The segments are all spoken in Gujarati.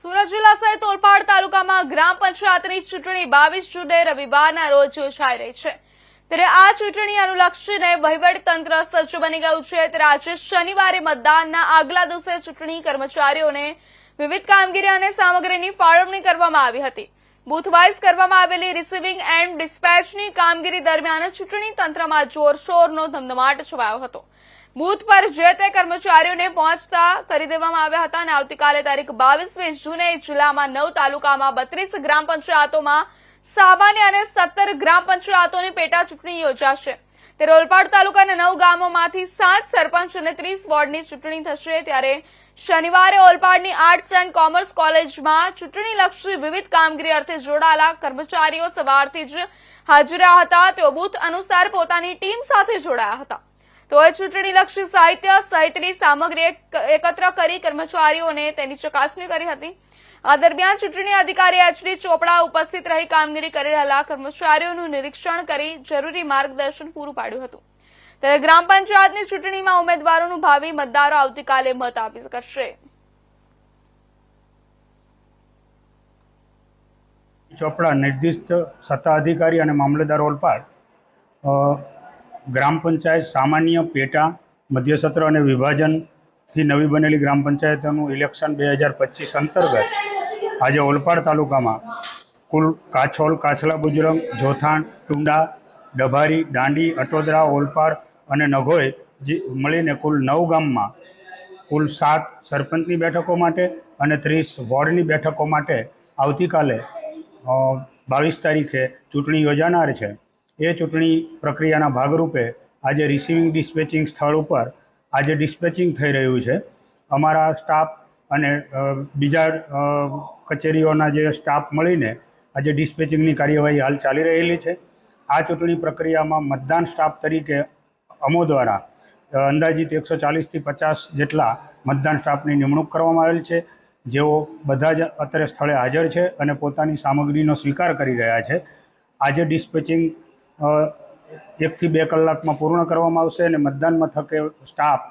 સુરત જિલ્લા સહિત ઓલપાડ તાલુકામાં ગ્રામ પંચાયતની ચૂંટણી બાવીસ જૂને રવિવારના રોજ યોજાઈ રહી છે. ત્યારે આ ચૂંટણી અનુલક્ષીને વહીવટી તંત્ર સજ્જ બની ગયું છે. ત્યારે આજે શનિવારે મતદાનના આગલા દિવસે ચૂંટણી કર્મચારીઓને વિવિધ કામગીરી અને સામગ્રીની ફાળવણી કરવામાં આવી હતી. બુથવાઇઝ કરવામાં આવેલી રિસીવિંગ એન્ડ ડિસ્પેચની કામગીરી દરમિયાન ચૂંટણી તંત્રમાં જોરશોરનો ધમધમાટ છવાયો હતો. બૂથ પર જે તે કર્મચારીઓને પહોંચતા કરી દેવામાં આવ્યા હતા અને આવતીકાલે તારીખ બાવીસમી જૂને જિલ્લામાં નવ તાલુકામાં બત્રીસ ગ્રામ પંચાયતોમાં સામાન્ય અને સત્તર ગ્રામ પંચાયતોની પેટા ચૂંટણી યોજાશે. ત્યારે ઓલપાડ તાલુકાના નવ ગામોમાંથી સાત સરપંચ અને ત્રીસ વોર્ડની ચૂંટણી થશે. ત્યારે શનિવારે ઓલપાડની આર્ટસ એન્ડ કોમર્સ કોલેજમાં ચૂંટણીલક્ષી વિવિધ કામગીરી અર્થે જોડાયેલા કર્મચારીઓ સવારથી જ હાજર હતા. તેઓ બૂથ અનુસાર પોતાની ટીમ સાથે જોડાયા હતા. તેઓએ ચૂંટણીલક્ષી સાહિત્ય સહિતની સામગ્રી એકત્ર કરી કર્મચારીઓને તેની ચકાસણી કરી હતી. આ દરમિયાન ચૂંટણી અધિકારી એચડી ચોપડા ઉપસ્થિત રહી કામગીરી કરી રહેલા કર્મચારીઓનું નિરીક્ષણ કરી જરૂરી માર્ગદર્શન પૂરું પાડ્યું હતું. ત્યારે ગ્રામ પંચાયતની ચૂંટણીમાં ઉમેદવારોનું ભાવિ મતદારો આવતીકાલે મત આપી શકશે. ચોપડા નિર્દિષ્ટ સત્તા અધિકારી અને મામલતદાર ઓલપાડ ગ્રામ પંચાયત સામાન્ય પેટા, મધ્યસત્ર અને વિભાજનથી નવી બનેલી ગ્રામ પંચાયતોનું ઇલેક્શન બે હજાર પચીસ અંતર્ગત આજે ઓલપાડ તાલુકામાં કુલ કાછોલ, કાછલા બુજરંગ, જોથાણ, ટુંડા, ડભારી, દાંડી, અટોદરા, ઓલપાડ અને નઘોય જે મળીને કુલ નવ ગામમાં કુલ સાત સરપંચની બેઠકો માટે અને ત્રીસ વોર્ડની બેઠકો માટે આવતીકાલે બાવીસ તારીખે ચૂંટણી યોજાનાર છે. એ ચૂંટણી પ્રક્રિયાના ભાગરૂપે આજે રિસીવિંગ ડિસ્પેચિંગ સ્થળ ઉપર આજે ડિસ્પેચિંગ થઈ રહ્યું છે. અમારા સ્ટાફ અને બીજા કચેરીઓના જે સ્ટાફ મળીને આજે ડિસ્પેચિંગની કાર્યવાહી હાલ ચાલી રહેલી છે. આ ચૂંટણી પ્રક્રિયામાં મતદાન સ્ટાફ તરીકે અમો દ્વારા અંદાજિત એકસો ચાલીસથી પચાસ જેટલા મતદાન સ્ટાફની નિમણૂક કરવામાં આવેલ છે. જેઓ બધા જ અત્યારે સ્થળે હાજર છે અને પોતાની સામગ્રીનો સ્વીકાર કરી રહ્યા છે. આજે ડિસ્પેચિંગ એકથી બે કલાકમાં પૂર્ણ કરવામાં આવશે અને મતદાન મથકે સ્ટાફ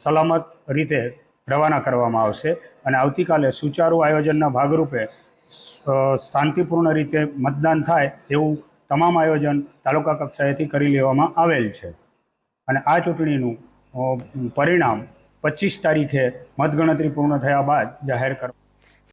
સલામત રીતે રવાના કરવામાં આવશે. અને આવતીકાલે સુચારુ આયોજનના ભાગરૂપે શાંતિપૂર્ણ રીતે મતદાન થાય એવું તમામ આયોજન તાલુકા કક્ષાએથી કરી લેવામાં આવેલ છે. અને આ ચૂંટણીનું પરિણામ પચીસ તારીખે મતગણતરી પૂર્ણ થયા બાદ જાહેર કર